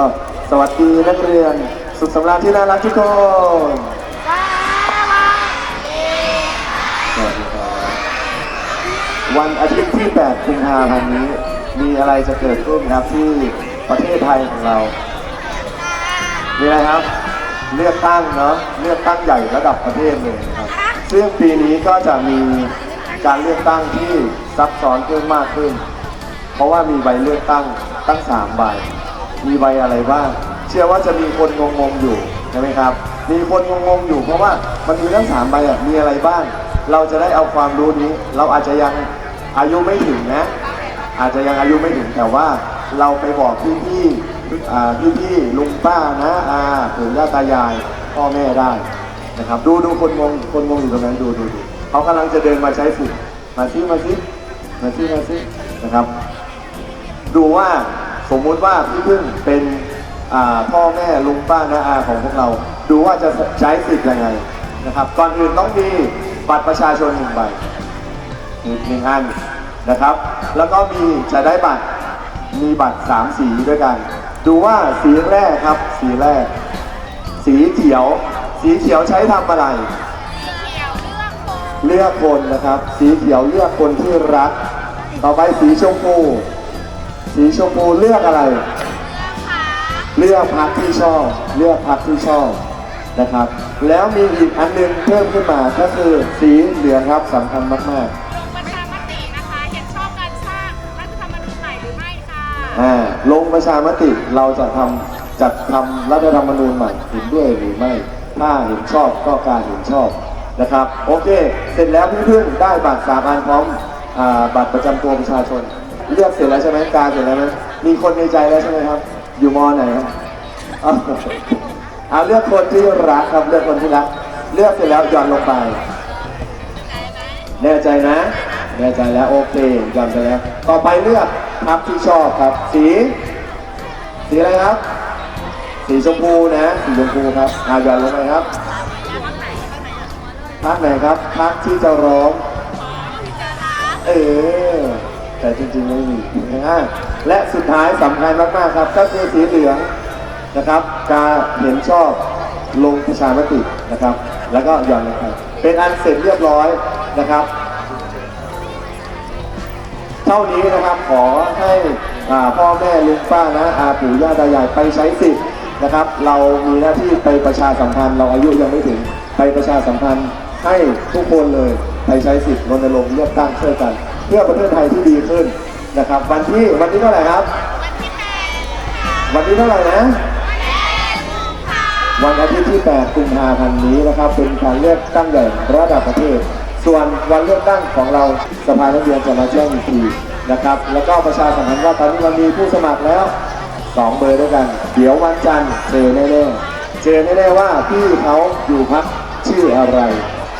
ก็สวัสดีนักเรียนสุขสำราญที่น่ารักทุกคนสวัสดีครับวันอาทิตย์ที่ 8 กุมภาพันธ์นี้ มีอะไรจะเกิดขึ้นครับที่ประเทศไทยของเรา มีอะไรครับ เลือกตั้งเนาะเลือกตั้งใหญ่ระดับประเทศเลยครับ ซึ่งปีนี้ก็จะมีการเลือกตั้งที่ซับซ้อนขึ้นมากขึ้น เพราะว่ามีใบเลือกตั้งตั้งสามใบ มีใบอะไรบ้าง เชื่อว่าจะมีคนงงๆอยู่ใช่ไหมครับ มีคนงงๆอยู่เพราะว่ามันมีทั้งสามใบอะมีอะไรบ้าง เราจะได้เอาความรู้นี้ เราอาจจะยังอายุไม่ถึงนะ อาจจะยังอายุไม่ถึงแต่ว่าเราไปบอกพี่ๆอ่าพี่ลุงป้านะอาปู่ย่าตายายพ่อแม่ได้นะครับ ดูดูคนงงคนงงอยู่ตรงนั้นดูดูดูเขากำลังจะเดินมาใช้สิทธิ์มาซิมาซิมาซิมาซินะครับ ดูว่า สมมุติว่าพี่พึ่งเป็นพ่อแม่ลุงป้าน้าอาของพวกเรา ดูว่าจะใช้สิทธิ์ยังไงนะครับก่อนอื่นต้องมีบัตรประชาชนหนึ่งใบอีกหนึ่งอันนะครับ แล้วก็มีจะได้บัตรมีบัตรสามสีด้วยกัน ดูว่าสีแรกครับ สีแรก สีเขียว สีเขียวใช้ทำอะไร เลือกคนนะครับ สีเขียวเลือกคนที่รัก ต่อไปสีชมพู สีชมพูเลือกอะไร เลือกพักที่ชอบ เลือกพักที่ชอบนะครับ แล้วมีอีกอันหนึงเพิ่มขึ้นมาก็คือสีเหลืองครับสำคัญมากลงประชามตินะคะเห็นชอบการสร้างรัฐธรรมนูญใหม่หรือไม่ค่ะๆอ่าลงประชามติเราจะทำจัดทำรัฐธรรมนูญใหม่เห็นด้วยหรือไม่ ถ้าเห็นชอบก็การเห็นชอบนะครับ โอเค เสร็จแล้วพี่พึ่งได้บัตรสามอันพร้อมอ่าบัตรประจำตัวประชาชน เลือกเสร็จแล้วใช่ไหมการเสร็จแล้วไหมมีคนในใจแล้วใช่ไหมครับ อยู่มอไหนครับเอาเลือกคนที่รักครับเลือกคนที่รัก เลือกเสร็จแล้วหย่อนลงไปแน่ใจนะ แน่ใจแล้วโอเคหย่อนไปแล้ว ต่อไปเลือกพักที่ชอบครับ สี สีอะไรครับ สีชมพูนะสีชมพูครับอาหย่อนลงไปครับพักไหนครับพักที่จะร้องเออ จริงๆไม่มีนะฮะและสุดท้ายสำคัญมากๆครับ ก็คือสีเหลืองนะครับ การเห็นชอบลงประชามตินะครับ แล้วก็หย่อนลงไปเป็นอันเสร็จเรียบร้อยนะครับเท่านี้นะครับขอให้อ่าพ่อแม่ลุงป้านะอาปู่ย่าตายายไปใช้สิทธิ์นะครับ เรามีหน้าที่ไปประชาสัมพันธ์ เราอายุยังไม่ถึงไปประชาสัมพันธ์ให้ทุกคนเลยไปใช้สิทธิ์รณรงค์เลือกตั้งช่วยกัน เพื่อประเทศไทยที่ดีขึ้นนะครับ วันที่วันที่เท่าไหร่ครับ วันที่เท่าไหร่นะ วันอาทิตย์ที่ 8 กุมภาพันธ์นี้นะครับ เป็นการเลือกตั้งใหญ่ระดับประเทศ ส่วนวันเลือกตั้งของเราสภานักเรียนจะมาแจ้งอีกทีนะครับ แล้วก็ประชาสัมพันธ์ว่าตอนนี้เรามีผู้สมัครแล้ว 2 เบอร์ด้วยกัน เดี๋ยววันจันทร์เจอแน่ๆเจอแน่ๆว่าพี่เขาอยู่พักชื่ออะไร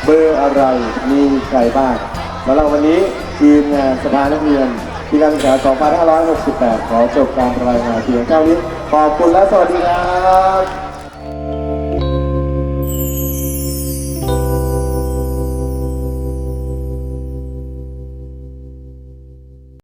เบอร์อะไรมีใครบ้าง สำหรับวันนี้ทีมงานสภานักเรียนปีการศึกษา 2568 ขอจบการรายงานเพียงเท่านี้ ขอบคุณและสวัสดีครับ